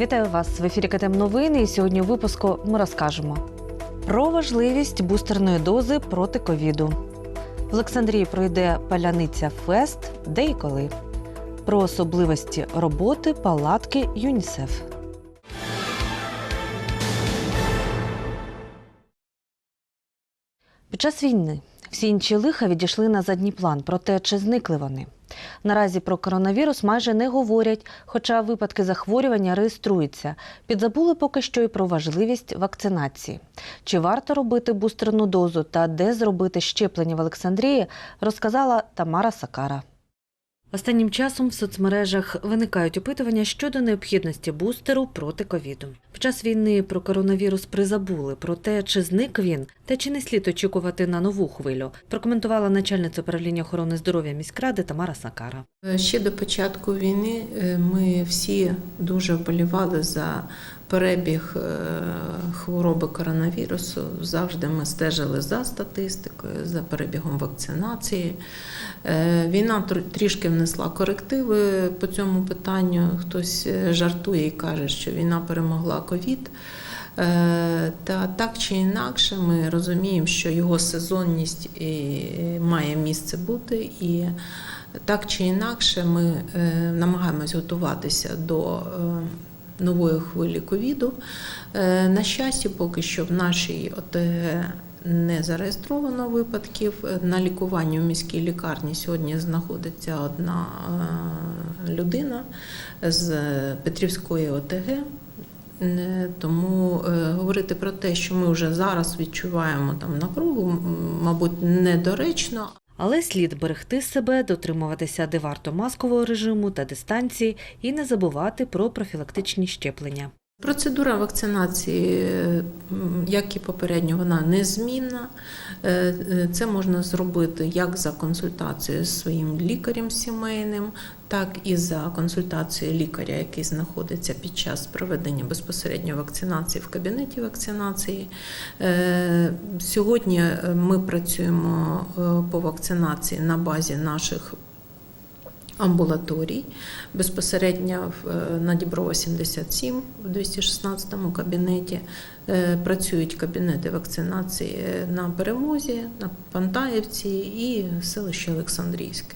Вітаю вас в ефірі КТМ Новини. І сьогодні у випуску ми розкажемо про важливість бустерної дози проти ковіду. В Олександрії пройде паляниця Фест, де і коли. Про особливості роботи палатки ЮНІСЕФ. Під час війни всі інші лиха відійшли на задній план. Проте чи зникли вони? Наразі про коронавірус майже не говорять, хоча випадки захворювання реєструються. Підзабули поки що і про важливість вакцинації. Чи варто робити бустерну дозу та де зробити щеплення в Олександрії, розказала Тамара Сакара. Останнім часом в соцмережах виникають опитування щодо необхідності бустеру проти ковіду. Під час війни про коронавірус призабули про те, чи зник він, та чи не слід очікувати на нову хвилю. Прокоментувала начальниця управління охорони здоров'я міськради Тамара Сакара. Ще до початку війни е, ми всі дуже вболівали за перебіг е, хвороби коронавірусу. Завжди ми стежили за статистикою, за перебігом вакцинації. Е, Війна трішки внесла корективи по цьому питанню. Хтось е, жартує і каже, що війна перемогла ковід. Та так чи інакше, ми розуміємо, що його сезонність має місце бути, і так чи інакше ми намагаємось готуватися до нової хвилі ковіду. Е, На щастя, поки що в нашій ОТГ не зареєстровано випадків. На лікуванні в міській лікарні сьогодні знаходиться одна е, людина з Петрівської ОТГ. Е, Тому говорити про те, що ми вже зараз відчуваємо там напругу, мабуть, недоречно. Але слід берегти себе, дотримуватися де варто маскового режиму та дистанції і не забувати про профілактичні щеплення. Процедура вакцинації, як і попередньо, вона незмінна. Е, е, Це можна зробити як за консультацією з своїм лікарем сімейним, так і за консультацією лікаря, який знаходиться під час проведення безпосередньо вакцинації в кабінеті вакцинації. Е, Сьогодні ми працюємо по вакцинації на базі наших амбулаторій. Безпосередньо е, на Діброва 77 в 216 кабінеті е, працюють кабінети вакцинації на Перемозі, на Пантаївці і селище Олександрійське.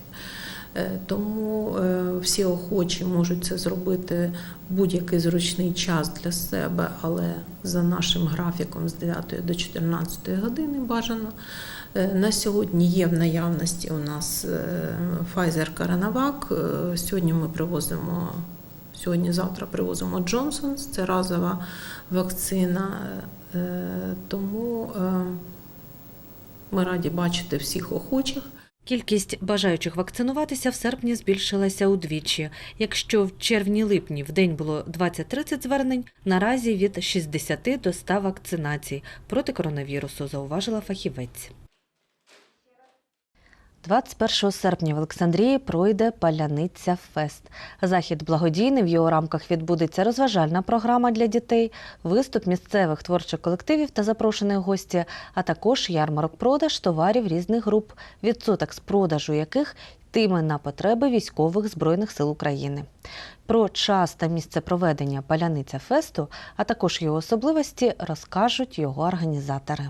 Е, Тому всі охочі можуть це зробити в будь-який зручний час для себе, але за нашим графіком з 9 до 14 години бажано. Е, На сьогодні є в наявності у нас е, Pfizer CoronaVac. Е, Сьогодні ми привозимо, сьогодні-завтра привозимо Джонсонс, це разова вакцина. Тому ми раді бачити всіх охочих. Кількість бажаючих вакцинуватися в серпні збільшилася удвічі. Якщо в червні-липні в день було 20-30 звернень, наразі від 60 до 100 вакцинацій проти коронавірусу, зауважила фахівець. 21 серпня в Олександрії пройде Паляниця Фест. Захід благодійний. В його рамках відбудеться розважальна програма для дітей, виступ місцевих творчих колективів та запрошених гості, а також ярмарок-продаж товарів різних груп, відсоток з продажу яких йтиме на потреби військових збройних сил України. Про час та місце проведення Паляниця фесту, а також його особливості, розкажуть його організатори.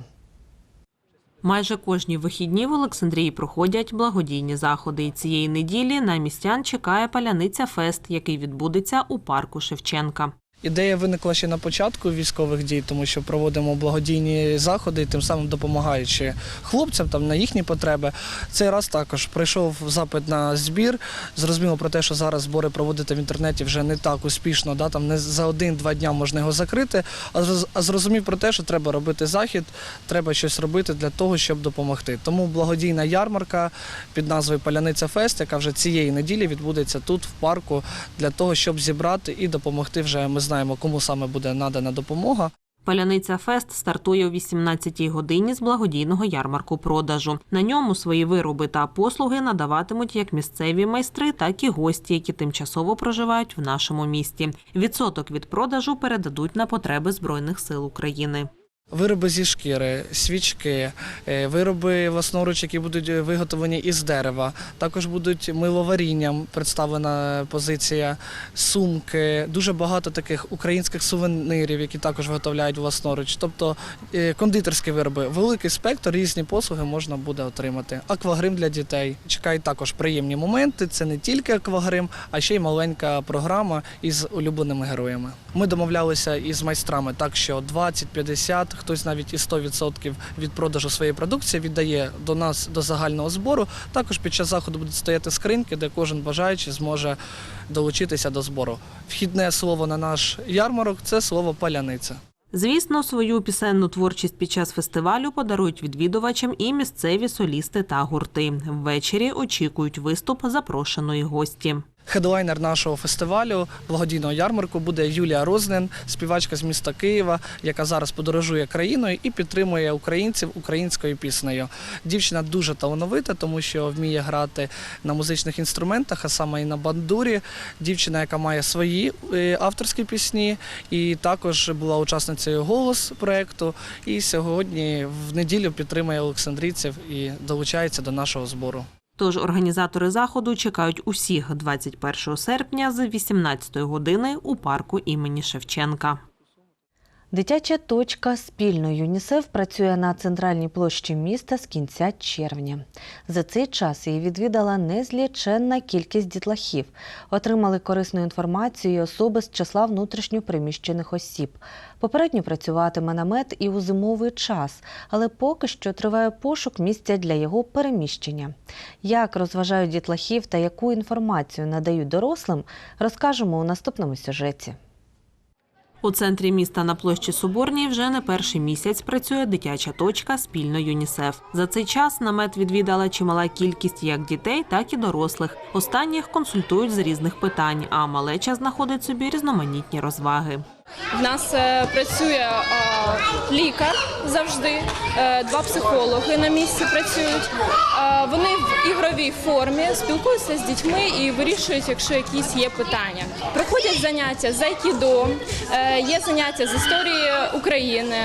Майже кожні вихідні в Олександрії проходять благодійні заходи. І цієї неділі на містян чекає паляниця фест, який відбудеться у парку Шевченка. Ідея виникла ще на початку військових дій, тому що проводимо благодійні заходи, тим самим допомагаючи хлопцям там на їхні потреби. Цей раз також прийшов запит на збір. Зрозуміло про те, що зараз збори проводити в інтернеті вже не так успішно, да, там не за один-два дня можна його закрити. А зрозумів про те, що треба робити захід, треба щось робити для того, щоб допомогти. Тому благодійна ярмарка під назвою Паляниця Фест, яка вже цієї неділі відбудеться тут, в парку, для того, щоб зібрати і допомогти. Вже ми знаємо, кому саме буде надана допомога. Паляниця Фест стартує о 18-й годині з благодійного ярмарку продажу. На ньому свої вироби та послуги надаватимуть як місцеві майстри, так і гості, які тимчасово проживають в нашому місті. Відсоток від продажу передадуть на потреби збройних сил України. Вироби зі шкіри, свічки, е, вироби власноруч, які будуть виготовлені із дерева. Також будуть миловарінням представлена позиція, сумки, дуже багато таких українських сувенирів, які також виготовляють власноруч. Тобто е, кондитерські вироби, великий спектр, різні послуги можна буде отримати. Аквагрим для дітей. Чекають також приємні моменти. Це не тільки аквагрим, а ще й маленька програма із улюбленими героями. Ми домовлялися із майстрами так, що 20-50, хтось навіть і 100% від продажу своєї продукції віддає до нас до загального збору. Також під час заходу будуть стояти скриньки, де кожен бажаючий зможе долучитися до збору. Вхідне слово на наш ярмарок це слово паляниця. Звісно, свою пісенну творчість під час фестивалю подарують відвідувачам і місцеві солісти та гурти. Ввечері очікують виступ запрошеної гості. Хедлайнер нашого фестивалю благодійного ярмарку буде Юлія Рознен, співачка з міста Києва, яка зараз подорожує країною і підтримує українців українською піснею. Дівчина дуже талановита, тому що вміє грати на музичних інструментах, а саме і на бандурі. Дівчина, яка має свої е, авторські пісні, і також була учасницею голос проекту. І сьогодні в неділю підтримує олександрійців і долучається до нашого збору. Тож організатори заходу чекають усіх 21 серпня з 18 години у парку імені Шевченка. Дитяча точка спільно ЮНІСЕФ працює на центральній площі міста з кінця червня. За цей час її відвідала незліченна кількість дітлахів. Отримали корисну інформацію особи з числа внутрішньопереміщених осіб. Попередньо працюватиме намет і у зимовий час, але поки що триває пошук місця для його переміщення. Як розважають дітлахів та яку інформацію надають дорослим, розкажемо у наступному сюжеті. У центрі міста на площі Соборній вже не перший місяць працює дитяча точка спільно ЮНІСЕФ. За цей час намет відвідала чимала кількість як дітей, так і дорослих. Останніх консультують з різних питань, а малеча знаходить собі різноманітні розваги. В нас е, працює е, лікар завжди, е, два психологи на місці працюють. Вони в ігровій формі спілкуються з дітьми і вирішують, якщо якісь є питання. Проходять заняття з айкідо, є заняття з історії України,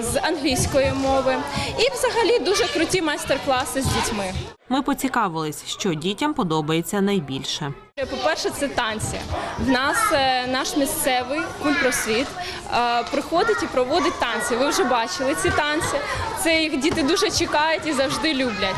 з англійської мови і взагалі дуже круті майстер-класи з дітьми. Ми поцікавились, що дітям подобається найбільше. По-перше, це танці. В нас е, наш місцевий культпросвіт е, приходить і проводить танці. Ви вже бачили ці танці. Це їх діти дуже чекають і завжди люблять.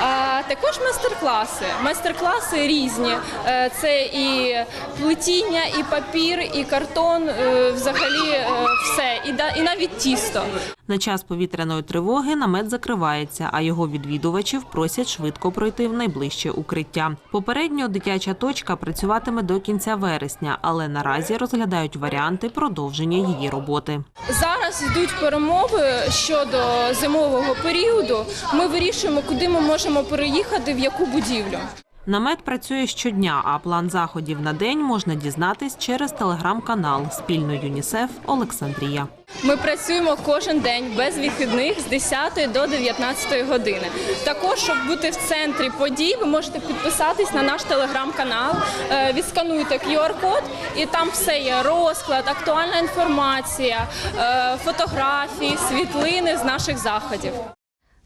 А також майстер-класи. Майстер-класи різні. Е, Це і плетіння, і папір, і картон. Взагалі все, і навіть тісто. На час повітряної тривоги намет закривається, а його відвідувачів просять швидко пройти в найближче укриття. Попередньо дитяча точка працюватиме до кінця вересня, але наразі розглядають варіанти продовження її роботи. Зараз йдуть перемови щодо зимового періоду. Ми вирішуємо, куди ми можемо переїхати, в яку будівлю. Намет працює щодня, а план заходів на день можна дізнатись через телеграм-канал спільно ЮНІСЕФ Олександрія. Ми працюємо кожен день без вихідних з 10 до 19 години. Також, щоб бути в центрі подій, ви можете підписатись на наш телеграм-канал, е, відскануйте QR-код, і там все є розклад, актуальна інформація, е, фотографії, світлини з наших заходів.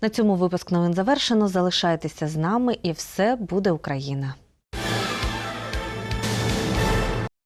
На цьому випуск новин завершено. Залишайтеся з нами, і все буде Україна.